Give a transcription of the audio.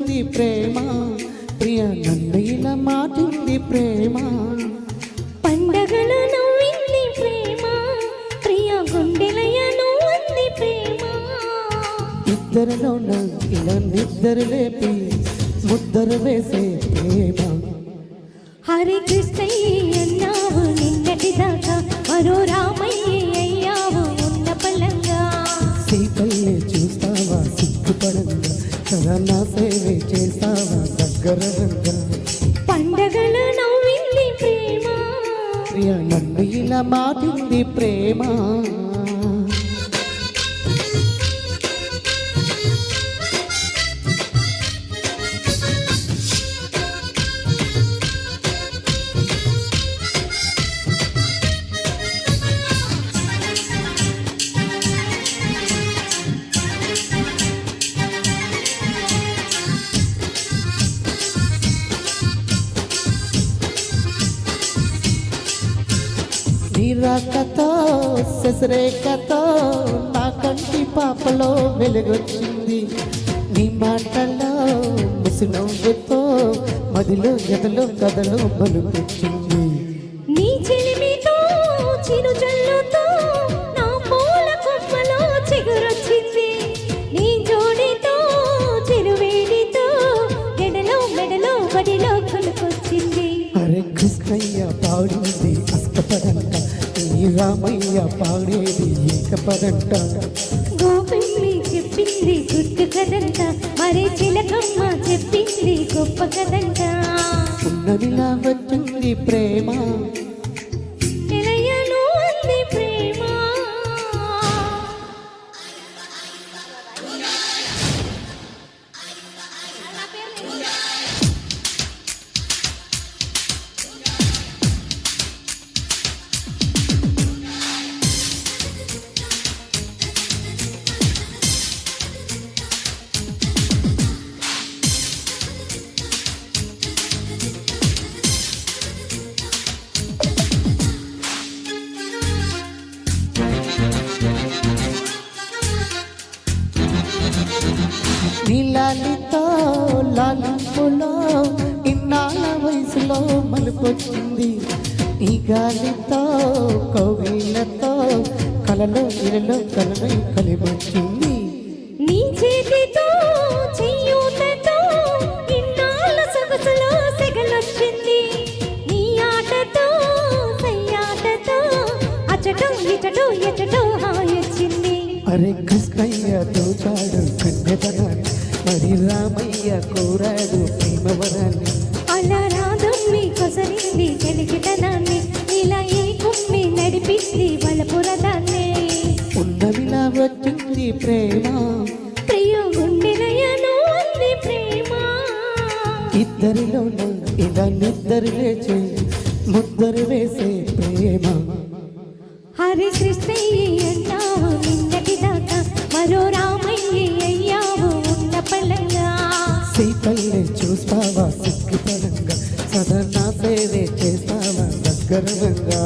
మాటింది ప్రేమ ప్రియ నన్ను ఇలా మాటింది ప్రేమ. పండగలు నవ్వింది ప్రేమ ప్రియ గుండెలయను అంది ప్రేమ. ఇద్దరిలో ఇలా నిద్దరు లేపి ముద్దరు వేసే ప్రేమ. హరి కృష్ణయ్య అన్నావు నిన్నటి దాకా మరో రామయ్య అయ్యావు ఉన్న చూస్తావా సిగ్గుపడంగా కదా నా సేవే చేస్తావా దగ్గరగా పండగలు నవ్వింది ప్రేమ. ప్రియ నన్ను ఇలా మాటింది ప్రేమ. నీరాకతో శశరేఖతో నా కంటి పాపలో వెలుగొచ్చింది. నీ మాటల్లో ముసినవ్వుతో మదిలో ఎదలో కథలో బలుకొచ్చింది నీ చెలిమితో చిరు జల్లుతో నా పూల కొమ్మలో చిగురొచ్చింది. నీ జోడితో చిరువేడితో ఎడలో మెడలో బడిలో అరే కృష్ణయ్య పాడింది అష్టపదంట ఈ రామయ్య పాడేది ఏకపదంట. గోపిల్లి చెప్పింది గుట్టు కదంట. మరి చిలకమ్మ చెప్పింది గొప్ప కదంట ఉన్నదిలా వచ్చింది ప్రేమ. మలుపొచ్చింది ఈ గాలితో కౌగిలతో కలలో ఇలలో కలనై కలిపొచ్చింది నీ చేతితో చెయ్యూతతో ఇన్నాళ్ళ సొగసులో సెగలొచ్చింది. నీ ఆటతో సయ్యాటతో అచటో ఇచటో ఎచటో హాయొచ్చింది. అరే కృష్ణయ్య దోచాడు కన్యతనాన్ని మరి రామయ్య కోరాడు ప్రేమవరాన్ని. అలా రాదమ్మి కొసరింది చెలికితనాన్ని ఇలా ఈ కుమ్మి నడిపింది బలపురదాన్ని. ఉన్నవిలా వచ్చింది ప్రేమ. ప్రియ గుండెలయను ప్రేమ. ఇద్దరిలో ఇలా నిద్దరు లేచే ముద్దరు వేసే ప్రేమ. హరి కృష్ణయ్య అన్నావు నిన్నటి సాధన సేవే చేస్తావా? సత్కర్మంగా